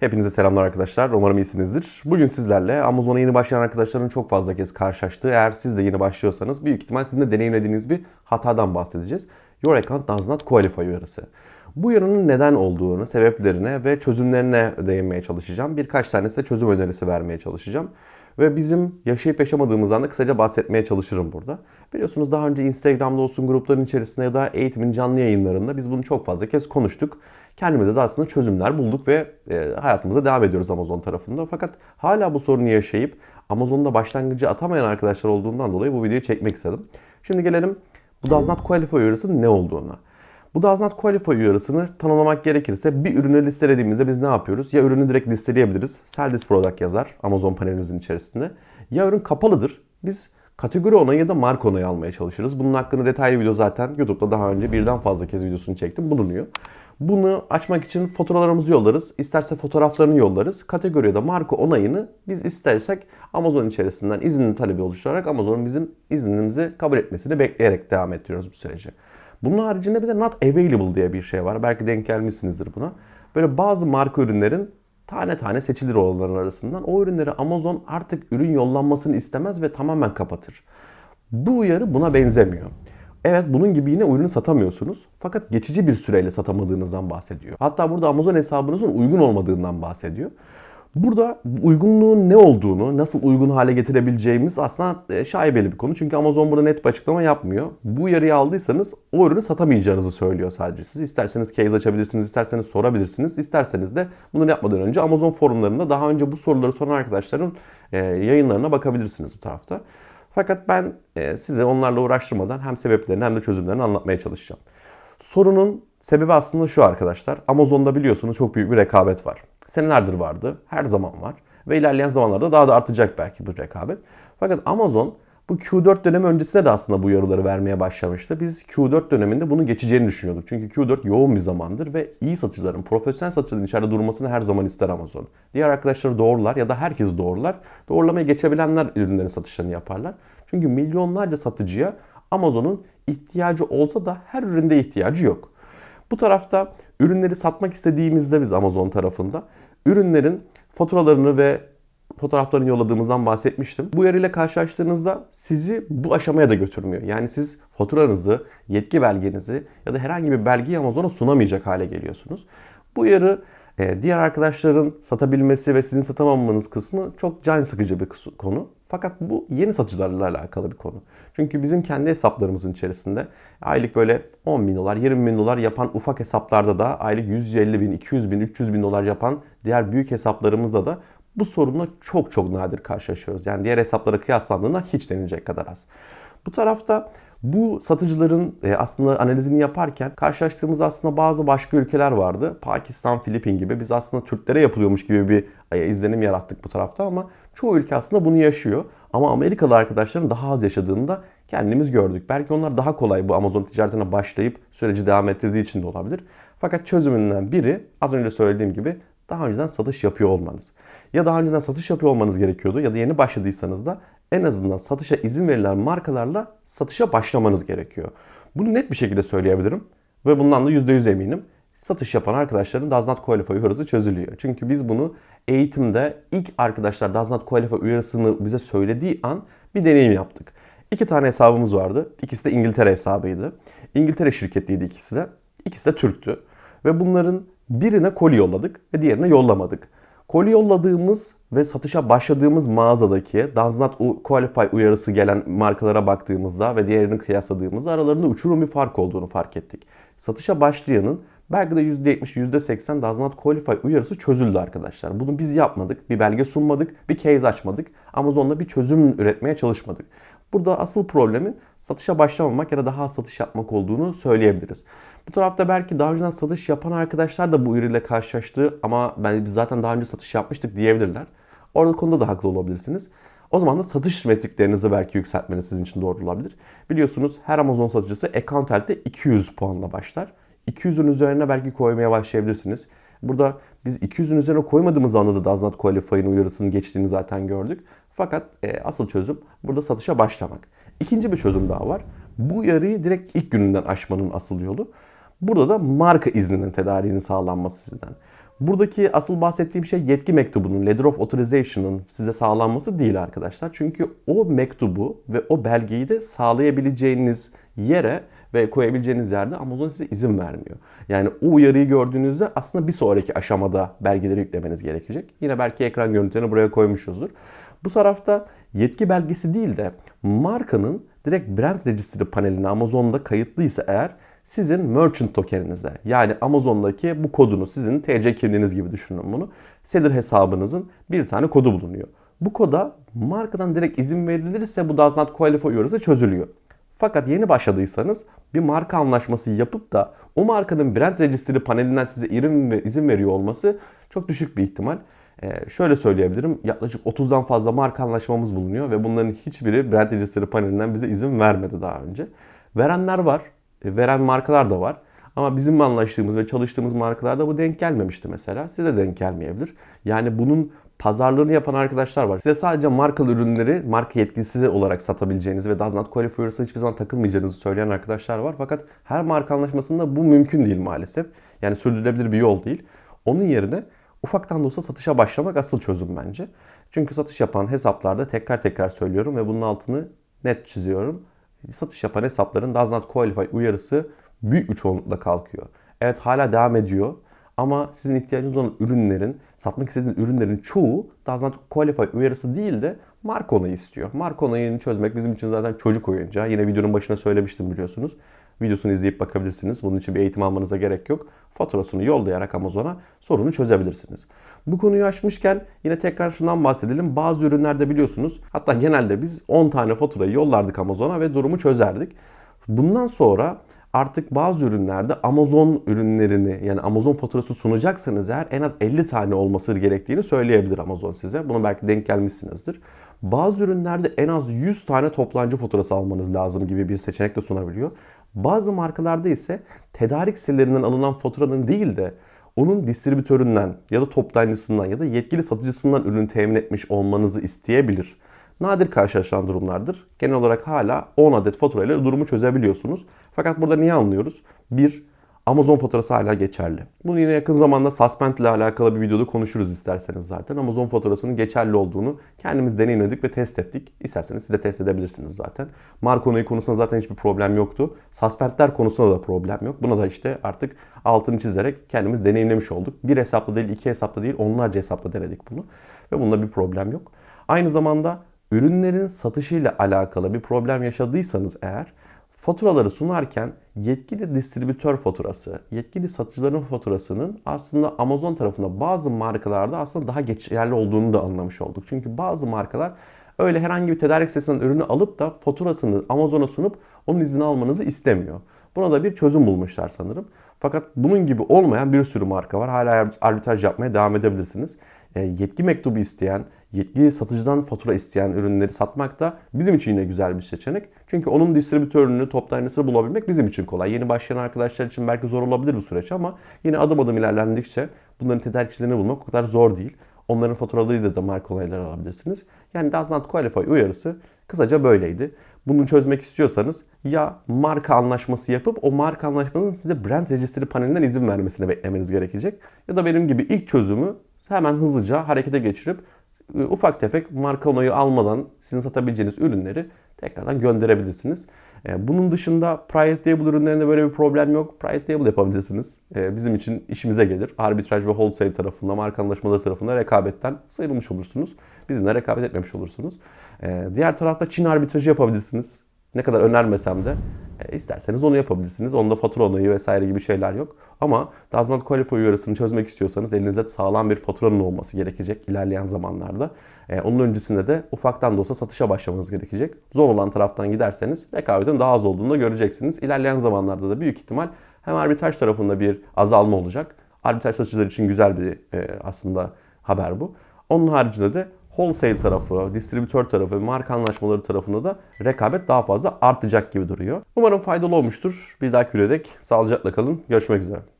Hepinize selamlar arkadaşlar. Umarım iyisinizdir. Bugün sizlerle Amazon'a yeni başlayan arkadaşların çok fazla kez karşılaştığı, eğer siz de yeni başlıyorsanız büyük ihtimal sizin de deneyimlediğiniz bir hatadan bahsedeceğiz. Your account does not qualify uyarısı. Bu uyarının neden olduğunu, sebeplerine ve çözümlerine değinmeye çalışacağım. Birkaç tane size çözüm önerisi vermeye çalışacağım. Ve bizim yaşayıp yaşamadığımızdan da kısaca bahsetmeye çalışırım burada. Biliyorsunuz daha önce Instagram'da olsun grupların içerisinde ya da eğitimin canlı yayınlarında biz bunu çok fazla kez konuştuk. Kendimize de aslında çözümler bulduk ve e, hayatımıza devam ediyoruz Amazon tarafında. Fakat hala bu sorunu yaşayıp Amazon'da başlangıcı atamayan arkadaşlar olduğundan dolayı bu videoyu çekmek istedim. Şimdi gelelim bu Does Not Qualify uyarısı ne olduğuna. Bu Does Not Qualify uyarısını tanımlamak gerekirse bir ürünü listelediğimizde biz ne yapıyoruz? Ya ürünü direkt listeleyebiliriz. Sell this product yazar Amazon panelimizin içerisinde. Ya ürün kapalıdır. Biz kategori onayı ya da marka onayı almaya çalışırız. Bunun hakkında detaylı video zaten YouTube'da daha önce birden fazla kez videosunu çektim. Bulunuyor. Bunu açmak için faturalarımızı yollarız. İsterse fotoğraflarını yollarız. Kategori ya da marka onayını biz istersek Amazon içerisinden izinli talebi oluşturarak Amazon'un bizim iznimizi kabul etmesini bekleyerek devam ettiriyoruz bu süreci. Bunun haricinde bir de not available diye bir şey var. Belki denk gelmişsinizdir buna. Böyle bazı marka ürünlerin tane tane seçilir olanların arasından o ürünleri Amazon artık ürün yollanmasını istemez ve tamamen kapatır. Bu uyarı buna benzemiyor. Evet bunun gibi yine ürünü satamıyorsunuz. Fakat geçici bir süreyle satamadığınızdan bahsediyor. Hatta burada Amazon hesabınızın uygun olmadığından bahsediyor. Burada uygunluğun ne olduğunu, nasıl uygun hale getirebileceğimiz aslında e, şaibeli bir konu. Çünkü Amazon burada net bir açıklama yapmıyor. Bu uyarıyı aldıysanız o ürünü satamayacağınızı söylüyor sadece. Siz isterseniz case açabilirsiniz, isterseniz sorabilirsiniz, isterseniz de bunu yapmadan önce Amazon forumlarında daha önce bu soruları soran arkadaşların e, yayınlarına bakabilirsiniz bu tarafta. Fakat ben e, size onlarla uğraştırmadan hem sebeplerini hem de çözümlerini anlatmaya çalışacağım. Sorunun sebebi aslında şu arkadaşlar. Amazon'da biliyorsunuz çok büyük bir rekabet var. Senelerdir vardı, her zaman var. Ve ilerleyen zamanlarda daha da artacak belki bu rekabet. Fakat Amazon bu Q4 dönemi öncesinde de aslında bu uyarıları vermeye başlamıştı. Biz Q4 döneminde bunun geçeceğini düşünüyorduk. Çünkü Q4 yoğun bir zamandır ve iyi satıcıların, profesyonel satıcıların içeride durmasını her zaman ister Amazon. Diğer arkadaşları doğrular ya da herkes doğrular. Doğrulamaya geçebilenler ürünlerin satışlarını yaparlar. Çünkü milyonlarca satıcıya Amazon'un ihtiyacı olsa da her üründe ihtiyacı yok. Bu tarafta ürünleri satmak istediğimizde biz Amazon tarafında ürünlerin faturalarını ve fotoğraflarını yolladığımızdan bahsetmiştim. Bu uyarıyla karşılaştığınızda sizi bu aşamaya da götürmüyor. Yani siz faturanızı, yetki belgenizi ya da herhangi bir belgeyi Amazon'a sunamayacak hale geliyorsunuz. Bu uyarı e, diğer arkadaşların satabilmesi ve sizin satamamanız kısmı çok can sıkıcı bir konu. Fakat bu yeni satıcılarla alakalı bir konu. Çünkü bizim kendi hesaplarımızın içerisinde aylık böyle 10 bin dolar, 20 bin dolar yapan ufak hesaplarda da aylık 150 bin, 200 bin, 300 bin dolar yapan diğer büyük hesaplarımızda da bu sorunla çok çok nadir karşılaşıyoruz. Yani diğer hesaplara kıyaslandığında hiç denilecek kadar az. Bu tarafta bu satıcıların e, aslında analizini yaparken karşılaştığımız aslında bazı başka ülkeler vardı. Pakistan, Filipin gibi. Biz aslında Türklere yapılıyormuş gibi bir e, izlenim yarattık bu tarafta ama çoğu ülke aslında bunu yaşıyor. Ama Amerikalı arkadaşların daha az yaşadığını da kendimiz gördük. Belki onlar daha kolay bu Amazon ticaretine başlayıp süreci devam ettirdiği için de olabilir. Fakat çözümünden biri az önce söylediğim gibi daha önceden satış yapıyor olmanız. Ya daha önceden satış yapıyor olmanız gerekiyordu ya da yeni başladıysanız da en azından satışa izin verilen markalarla satışa başlamanız gerekiyor. Bunu net bir şekilde söyleyebilirim ve bundan da %100 eminim. Satış yapan arkadaşların Does Not Qualify uyarısı çözülüyor. Çünkü biz bunu eğitimde ilk arkadaşlar Does Not Qualify uyarısını bize söylediği an bir deneyim yaptık. İki tane hesabımız vardı. İkisi de İngiltere hesabıydı. İngiltere şirketiydi ikisi de. İkisi de Türktü. Ve bunların birine koli yolladık ve diğerine yollamadık. Koli yolladığımız ve satışa başladığımız mağazadaki Does Not Qualify uyarısı gelen markalara baktığımızda ve diğerini kıyasladığımızda aralarında uçurum bir fark olduğunu fark ettik. Satışa başlayanın belki de %70, %80 Does Not Qualify uyarısı çözüldü arkadaşlar. Bunu biz yapmadık, bir belge sunmadık, bir case açmadık. Amazon'da bir çözüm üretmeye çalışmadık. Burada asıl problemin satışa başlamamak ya da daha az satış yapmak olduğunu söyleyebiliriz. Bu tarafta belki daha önceden satış yapan arkadaşlar da bu ürünle karşılaştı ama ben biz zaten daha önce satış yapmıştık diyebilirler. Orada konuda da haklı olabilirsiniz. O zaman da satış metriklerinizi belki yükseltmeniz sizin için doğru olabilir. Biliyorsunuz her Amazon satıcısı Account Health'te 200 puanla başlar. 200'ün üzerine belki koymaya başlayabilirsiniz. Burada biz 200'ün üzerine koymadığımız anda da Does Not Qualify'ın uyarısının geçtiğini zaten gördük. Fakat e, asıl çözüm burada satışa başlamak. İkinci bir çözüm daha var. Bu uyarıyı direkt ilk gününden aşmanın asıl yolu. Burada da marka izninin tedariğinin sağlanması sizden. Buradaki asıl bahsettiğim şey yetki mektubunun, letter of authorization'ın size sağlanması değil arkadaşlar. Çünkü o mektubu ve o belgeyi de sağlayabileceğiniz yere ve koyabileceğiniz yerde Amazon size izin vermiyor. Yani o uyarıyı gördüğünüzde aslında bir sonraki aşamada belgeleri yüklemeniz gerekecek. Yine belki ekran görüntülerini buraya koymuşuzdur. Bu tarafta yetki belgesi değil de markanın direkt brand registry paneline Amazon'da kayıtlıysa eğer sizin merchant tokeninize yani Amazon'daki bu kodunu sizin TC kimliğiniz gibi düşünün bunu. Seller hesabınızın bir tane kodu bulunuyor. Bu koda markadan direkt izin verilirse bu does not qualify uyarısı çözülüyor. Fakat yeni başladıysanız bir marka anlaşması yapıp da o markanın brand registry panelinden size ve izin veriyor olması çok düşük bir ihtimal. Ee, şöyle söyleyebilirim. Yaklaşık 30'dan fazla marka anlaşmamız bulunuyor ve bunların hiçbiri brand registry panelinden bize izin vermedi daha önce. Verenler var. E, veren markalar da var. Ama bizim anlaştığımız ve çalıştığımız markalarda bu denk gelmemişti mesela. Size denk gelmeyebilir. Yani bunun pazarlığını yapan arkadaşlar var. Size sadece markalı ürünleri marka yetkisi olarak satabileceğiniz ve does not qualify uyarısına hiçbir zaman takılmayacağınızı söyleyen arkadaşlar var. Fakat her marka anlaşmasında bu mümkün değil maalesef. Yani sürdürülebilir bir yol değil. Onun yerine ufaktan da olsa satışa başlamak asıl çözüm bence. Çünkü satış yapan hesaplarda tekrar tekrar söylüyorum ve bunun altını net çiziyorum. Satış yapan hesapların does not qualify uyarısı büyük bir çoğunlukla kalkıyor. Evet hala devam ediyor ama sizin ihtiyacınız olan ürünlerin, satmak istediğiniz ürünlerin çoğu does not qualify uyarısı değil de marka onayı istiyor. Marka onayını çözmek bizim için zaten çocuk oyuncağı. Yine videonun başına söylemiştim biliyorsunuz. Videosunu izleyip bakabilirsiniz. Bunun için bir eğitim almanıza gerek yok. Faturasını yollayarak Amazon'a sorunu çözebilirsiniz. Bu konuyu açmışken yine tekrar şundan bahsedelim. Bazı ürünlerde biliyorsunuz hatta genelde biz 10 tane faturayı yollardık Amazon'a ve durumu çözerdik. Bundan sonra artık bazı ürünlerde Amazon ürünlerini yani Amazon faturası sunacaksanız eğer en az 50 tane olması gerektiğini söyleyebilir Amazon size. Bunu belki denk gelmişsinizdir. Bazı ürünlerde en az 100 tane toplancı faturası almanız lazım gibi bir seçenek de sunabiliyor. Bazı markalarda ise tedarik sitelerinden alınan faturanın değil de onun distribütöründen ya da toptancısından ya da yetkili satıcısından ürün temin etmiş olmanızı isteyebilir. Nadir karşılaşılan durumlardır. Genel olarak hala 10 adet faturayla durumu çözebiliyorsunuz. Fakat burada niye anlıyoruz? Bir, Amazon faturası hala geçerli. Bunu yine yakın zamanda Suspend ile alakalı bir videoda konuşuruz isterseniz zaten. Amazon faturasının geçerli olduğunu kendimiz deneyimledik ve test ettik. İsterseniz siz de test edebilirsiniz zaten. Marka onayı konusunda zaten hiçbir problem yoktu. Suspendler konusunda da problem yok. Buna da işte artık altını çizerek kendimiz deneyimlemiş olduk. Bir hesapla değil, iki hesapla değil, onlarca hesapla denedik bunu. Ve bunda bir problem yok. Aynı zamanda ürünlerin satışıyla alakalı bir problem yaşadıysanız eğer faturaları sunarken yetkili distribütör faturası, yetkili satıcıların faturasının aslında Amazon tarafında bazı markalarda aslında daha geçerli olduğunu da anlamış olduk. Çünkü bazı markalar öyle herhangi bir tedarik sitesinden ürünü alıp da faturasını Amazon'a sunup onun izni almanızı istemiyor. Buna da bir çözüm bulmuşlar sanırım. Fakat bunun gibi olmayan bir sürü marka var. Hala arbitraj yapmaya devam edebilirsiniz. E, yetki mektubu isteyen, yetkili satıcıdan fatura isteyen ürünleri satmak da bizim için yine güzel bir seçenek. Çünkü onun distribütörünü, toptancısını bulabilmek bizim için kolay. Yeni başlayan arkadaşlar için belki zor olabilir bu süreç ama yine adım adım ilerlendikçe bunların tedarikçilerini bulmak o kadar zor değil. Onların faturalarıyla da marka olayları alabilirsiniz. Yani does not qualify uyarısı kısaca böyleydi. Bunu çözmek istiyorsanız ya marka anlaşması yapıp o marka anlaşmasının size brand registry panelinden izin vermesini beklemeniz gerekecek. Ya da benim gibi ilk çözümü hemen hızlıca harekete geçirip e, ufak tefek marka almadan sizin satabileceğiniz ürünleri tekrardan gönderebilirsiniz. E, bunun dışında private label ürünlerinde böyle bir problem yok. Private label yapabilirsiniz. E, bizim için işimize gelir. Arbitraj ve wholesale tarafında, marka anlaşmaları tarafında rekabetten sıyrılmış olursunuz. Bizimle rekabet etmemiş olursunuz. Diğer tarafta Çin arbitrajı yapabilirsiniz. Ne kadar önermesem de e, isterseniz onu yapabilirsiniz. Onda fatura onayı vesaire gibi şeyler yok. Ama does not qualify uyarısını çözmek istiyorsanız elinizde sağlam bir faturanın olması gerekecek ilerleyen zamanlarda. E, onun öncesinde de ufaktan da olsa satışa başlamanız gerekecek. Zor olan taraftan giderseniz rekabetin daha az olduğunu da göreceksiniz. İlerleyen zamanlarda da büyük ihtimal hem arbitraj tarafında bir azalma olacak. Arbitraj satıcılar için güzel bir e, aslında haber bu. Onun haricinde de wholesale tarafı, distribütör tarafı, marka anlaşmaları tarafında da rekabet daha fazla artacak gibi duruyor. Umarım faydalı olmuştur. Bir dahaki videoda sağlıcakla kalın. Görüşmek üzere.